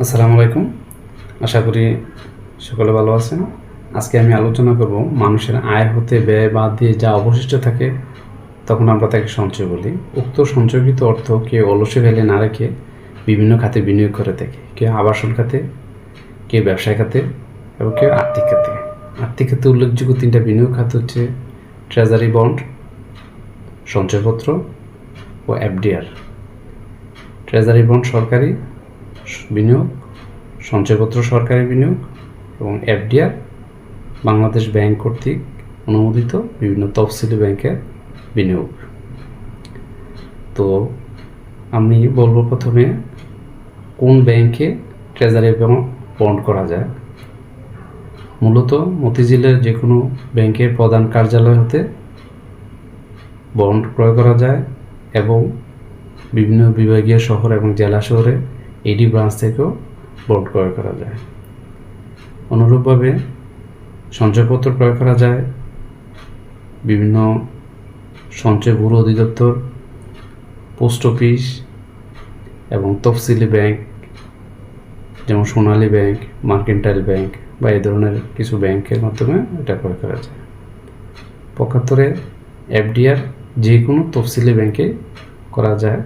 আসসালামু আলাইকুম। আশা করি সকলে ভালো আছেন। আজকে আমি আলোচনা করব মানুষের আয় হতে ব্যয় বাদ দিয়ে যা অবশিষ্ট থাকে তখন আমরা তাকে সঞ্চয় বলি। উক্ত সঞ্চয়কৃত অর্থ কেউ অলসে ফেলে না রেখে বিভিন্ন খাতে বিনিয়োগ করে থাকে। কেউ আবাসন খাতে কেউ ব্যবসায় খাতে এবং কেউ আর্থিক খাতে। আর্থিক খাতে উল্লেখযোগ্য তিনটা বিনিয়োগ খাত হচ্ছে ট্রেজারি বন্ড, সঞ্চয়পত্র ও এফডিআর। ট্রেজারি বন্ড সরকারি বিনিয়োগ, সঞ্চয়পত্র সরকারি বিনিয়োগ এবং এফডিআর, বাংলাদেশ ব্যাংক কর্তৃক অনুমোদিত বিভিন্ন তফসিলি ব্যাংকের বিনিয়োগ। তো আমি বলব প্রথমে কোন ব্যাংকে ট্রেজারি বন্ড করা যায়। মূলত মতিঝিলের যে কোনো ব্যাংকের প্রধান কার্যালয় হতে বন্ড ক্রয় করা যায় এবং বিভিন্ন বিভাগীয় শহর এবং জেলা শহরে এডি ব্রাঞ্চ থেকেও বন্ড ক্রয় করা যায়। অনুরূপভাবে সঞ্চয়পত্র ক্রয় করা যায়, বিভিন্ন সঞ্চয় ব্যুরো অধিদপ্তর, পোস্ট অফিস এবং তফসিলি ব্যাংক, যেমন সোনালী ব্যাংক, মার্কেন্টাইল ব্যাংক বা এই ধরনের কিছু ব্যাংকের মাধ্যমে এটা ক্রয় করা যায়। পঁচাত্তরে এফডিআর যে কোনো তফসিলি ব্যাংকে করা যায়,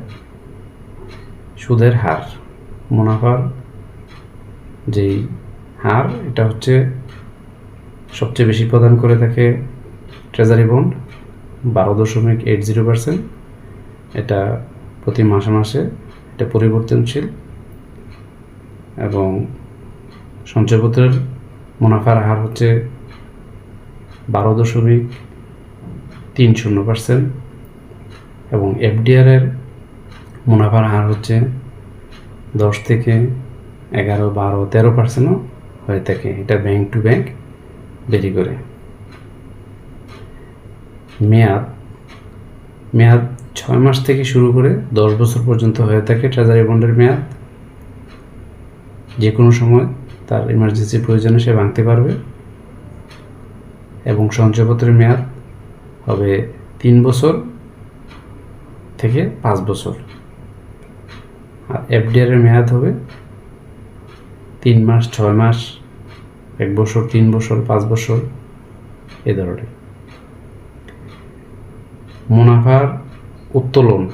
সুদের হার। মুনাফার যেই হার, এটা হচ্ছে সবচেয়ে বেশি প্রদান করে থাকে ট্রেজারি বন্ড বারো দশমিক এইট জিরো পার্সেন্ট এটা প্রতি মাসে মাসে এটা পরিবর্তনশীল এবং সঞ্চয়পত্রের মুনাফার হার হচ্ছে বারো দশমিক তিন শূন্য পার্সেন্ট এবং এফডিআরের মুনাফার হার হচ্ছে দশ থেকে এগারো, বারো, তেরো পার্সেন্টও হয়ে থাকে। এটা ব্যাংক টু ব্যাংক দেরি করে। মেয়াদ মেয়াদ ছয় মাস থেকে শুরু করে দশ বছর পর্যন্ত হয়ে থাকে ট্রেজারি বন্ডের মেয়াদ। যে কোনো সময় তার ইমার্জেন্সি প্রয়োজনে সে ভাঙতে পারবে। এবং সঞ্চয়পত্রের মেয়াদ হবে তিন বছর থেকে পাঁচ বছর। এফডিআর এর মেয়াদ হবে তিন মাস, ছয় মাস, এক বছর, তিন বছর, পাঁচ বছর, এ ধরনের। মুনাফার উত্তোলন।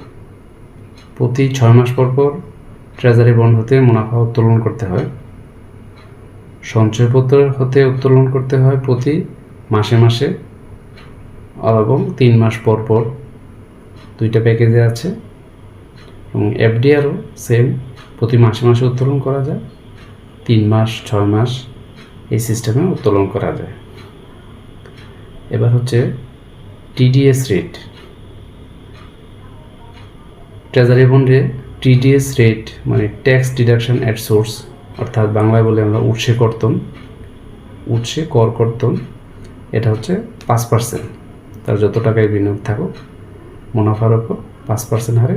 প্রতি ছয় মাস পর পর ট্রেজারি বন্ড হতে মুনাফা উত্তোলন করতে হয়। সঞ্চয়পত্র হতে উত্তোলন করতে হয় প্রতি মাসে মাসে। এবং তিন মাস পর পর দুইটা প্যাকেজে আছে। এবং এফডিআরও সেম প্রতি মাসে মাসে উত্তোলন করা যায়। তিন মাস, ছয় মাস এই সিস্টেমে উত্তোলন করা যায়। এবার হচ্ছে টিডিএস রেট ট্রেজারি বন্ডে টিডিএস রেট মানে ট্যাক্স ডিডাকশন অ্যাট সোর্স অর্থাৎ বাংলায় বলে আমরা উৎসে কর্তন উৎসে কর কর্তন এটা হচ্ছে পাঁচ পার্সেন্ট তার যত টাকায় বিনিয়োগ থাকুক, মুনাফার ওপর পাঁচ পার্সেন্ট হারে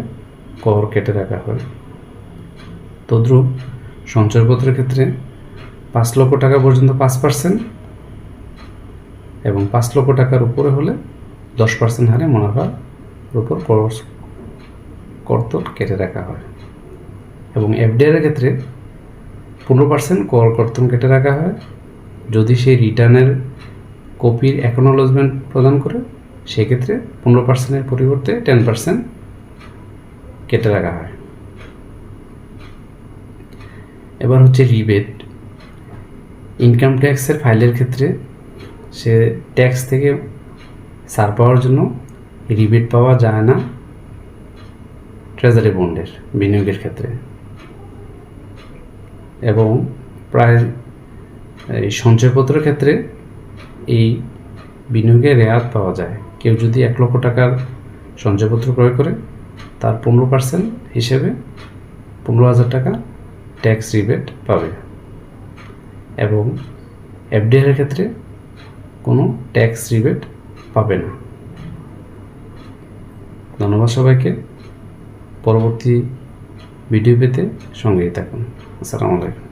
কর কেটে রাখা হয়। তদ্রূপ সঞ্চয়পত্রের ক্ষেত্রে পাঁচ লক্ষ টাকা পর্যন্ত পাঁচ পার্সেন্ট এবং পাঁচ লক্ষ টাকার উপরে হলে দশ পার্সেন্ট হারে মুনাফার উপর কর কর্তন কেটে রাখা হয়। এবং এফডিআর ক্ষেত্রে পনেরো পার্সেন্ট কর কর্তন কেটে রাখা হয়। যদি সেই রিটার্নের কপির অ্যাকনোলজমেন্ট প্রদান করে, সেক্ষেত্রে পনেরো পার্সেন্টের পরিবর্তে টেন পার্সেন্ট কেটে রাখা হয়। এবার হচ্ছে রিবেট। ইনকাম ট্যাক্সের ফাইলের ক্ষেত্রে সে ট্যাক্স থেকে ছাড় পাওয়ার জন্য রিবেট পাওয়া যায় না ট্রেজারি বন্ডের বিনিয়োগের ক্ষেত্রে। এবং প্রায় এই সঞ্চয়পত্রের ক্ষেত্রে এই বিনিয়োগে রেয়াত পাওয়া যায়। কেউ যদি এক লক্ষ টাকার সঞ্চয়পত্র ক্রয় করে তার পনেরো পার্সেন্ট হিসেবে পনেরো হাজার টাকা ট্যাক্স রিবেট পাবে। এবং এফডিআর এর ক্ষেত্রে কোনো ট্যাক্স রিবেট পাবে না। ধন্যবাদ সবাইকে। পরবর্তী ভিডিও পেতে সঙ্গেই থাকুন। আসসালামু আলাইকুম।